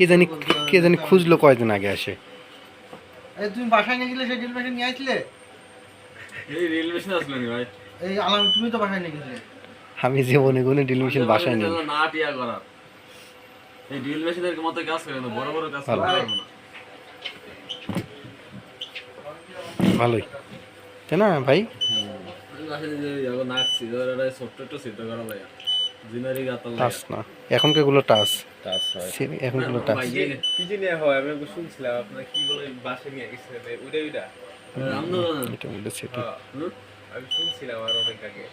কে জানি কে জানি খুঁজলো কয়দিন আগে আসে। তুমি বাসায় নিয়ে গেলে সেই ড্রিল মেশিন নিয়ে আসলে? এই রেল মেশিন আসলো নি ভাই? এই আলাম তুমি তো বাসায় নিয়ে গেছিলে। আমি জীবনে কোনো ড্রিল মেশিন বাসায় নেই। না টিয়া করার এই ড্রিল মেশিনের মতো কাজ করে না বড় বড় কাজ পারব না। ভালোই। তাই না ভাই? আসলে যে ধর এটা ছোট্ট একটু সিদ্ধ করা যায় টাচ না। এখনগুলো টাচ। টাচ হয়। এখনগুলো টাচ। হয় আমি শুনছিলাম আপনার কি বলে বাসে নিয়ে গেছিলেন? ওইটা ওইটা? আমরা এটা বলেছে হ্যাঁ, আমি শুনছিলাম আর অনেক আগে।